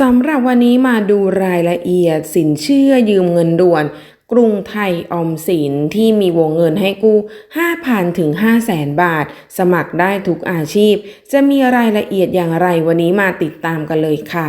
สำหรับวันนี้มาดูรายละเอียดสินเชื่อยืมเงินด่วน กรุงไทยออมสินที่มีวงเงินให้กู้ 5,000 ถึง 500,000 บาท สมัครได้ทุกอาชีพ จะมีรายละเอียดอย่างไรวันนี้มาติดตามกันเลยค่ะ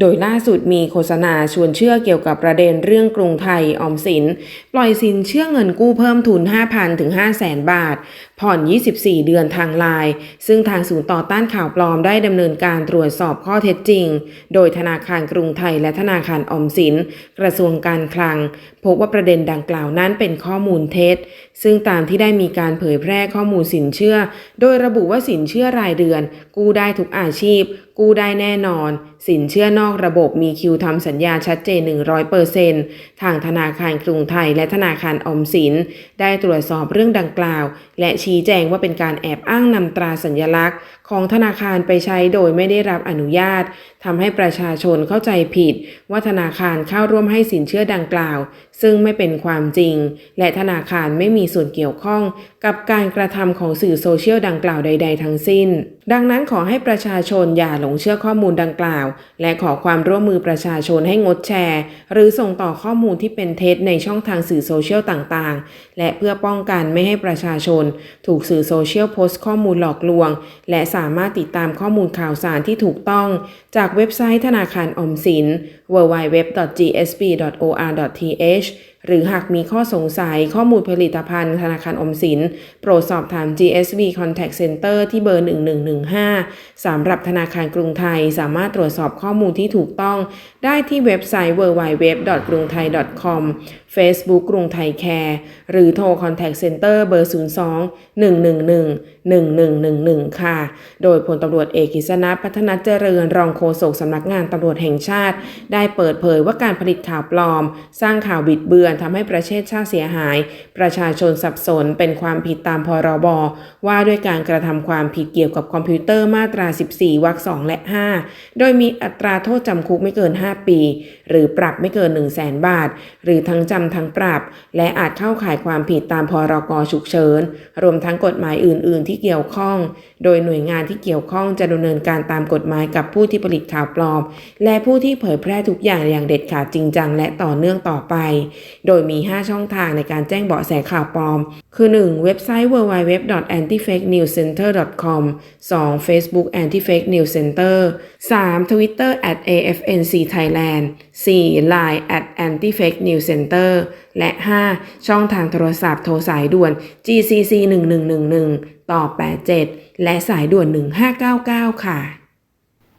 โดยล่าสุดมีโฆษณาชวนเชื่อเกี่ยวกับประเด็นเรื่องกรุงไทยออมสิน ปล่อยสินเชื่อเงินกู้เพิ่มทุน 5,000 ถึง 500,000 บาท ผ่อน 24 เดือนทางไลน์ซึ่งทางศูนย์ต่อต้านข่าวปลอมได้ดำเนินการตรวจสอบข้อเท็จจริง โดยธนาคารกรุงไทยและธนาคารออมสิน กระทรวงการคลัง พบว่าประเด็นดังกล่าวนั้นเป็นข้อมูลเท็จ ซึ่งตามที่ได้มีการเผยแพร่ข้อมูลสินเชื่อ โดยระบุว่าสินเชื่อรายเดือน กู้ได้ทุกอาชีพ กู้ได้แน่นอน สินเชื่อนอกระบบมีคิวทำสัญญาชัดเจน 100%ทางธนาคารกรุงไทยและธนาคารอมสิน ได้ตรวจสอบเรื่องดังกล่าว และชี้แจงว่าเป็นการแอบอ้างนำตราสัญลักษณ์ของธนาคารไปใช้โดยไม่ได้รับอนุญาตทำให้ประชาชนเข้าใจผิด ว่าธนาคารเข้าร่วมให้สินเชื่อดังกล่าว ซึ่งไม่เป็นความจริง และธนาคารไม่มีส่วนเกี่ยวข้อง กับการกระทำของสื่อโซเชียลดังกล่าวใด ๆ ทั้งสิ้น ดังนั้นขอให้ประชาชนอย่าหลงเชื่อข้อมูลดังกล่าว และขอความร่วมมือประชาชนให้งดแชร์ หรือส่งต่อข้อมูลที่เป็นเท็จในช่องทางสื่อโซเชียลต่างๆ และเพื่อป้องกันไม่ให้ประชาชน ถูกสื่อโซเชียลโพสต์ข้อมูลหลอกลวง และสามารถติดตามข้อมูลข่าวสารที่ถูกต้องจากเว็บไซต์ธนาคารออมสิน www.gsb.or.th หรือหากมีข้อสงสัยข้อมูลผลิตภัณฑ์ ธนาคารอมสิน โปรดสอบถาม GSB Contact Center ที่เบอร์ 1115 สำหรับธนาคารกรุงไทยสามารถตรวจสอบข้อมูลที่ถูกต้อง ได้ที่เว็บไซต์ www.grungthai.com Facebook กรุงไทยแคร์หรือโทร Contact Center เบอร์ 02 111 1111 ค่ะ โดยพลตำรวจเอกกิษณะพัฒนาเจริญรองโฆษกสำนักงานตำรวจแห่งชาติ ได้เปิดเผยว่าการผลิตข่าวปลอม สร้างข่าวบิดเบือนทำให้ประเทศชาติเสียหาย ประชาชนสับสนเป็นความผิดตามพรบว่าด้วยการกระทำความผิดเกี่ยวกับคอมพิวเตอร์มาตรา 14 วรรค 2 และ 5 โดยมีอัตราโทษจำคุกไม่เกิน 5 ปี หรือปรับไม่เกิน 1 0 0 0 0แสนบาท หรือทั้งจำทั้งปรับ และอาจเข้าข่ายความผิดตามพรกฉุกเฉิน รวมทั้งกฎหมายอื่น ๆ ที่เกี่ยวข้อง โดยหน่วยงานที่เกี่ยวข้องจะดำเนินการตามกฎหมายกับผู้ที่ผลิตข่าวปลอม และผู้ที่เผยแพร่ทุกอย่างอย่างเด็ดขาดจริงจังและต่อเนื่องต่อไปโดยมี 5 ช่องทางในการแจ้งเบาะแสข่าวปลอม คือ 1. เว็บไซต์ www.antifakenewscenter.com 2. Facebook Anti-Fake News Center 3. Twitter at AFNC Thailand 4. Line at Anti-Fake News Center และ 5. ช่องทางโทรศัพท์โทรสายด่วน GCC 1111 ต่อ 87 และสายด่วน 1599 ค่ะ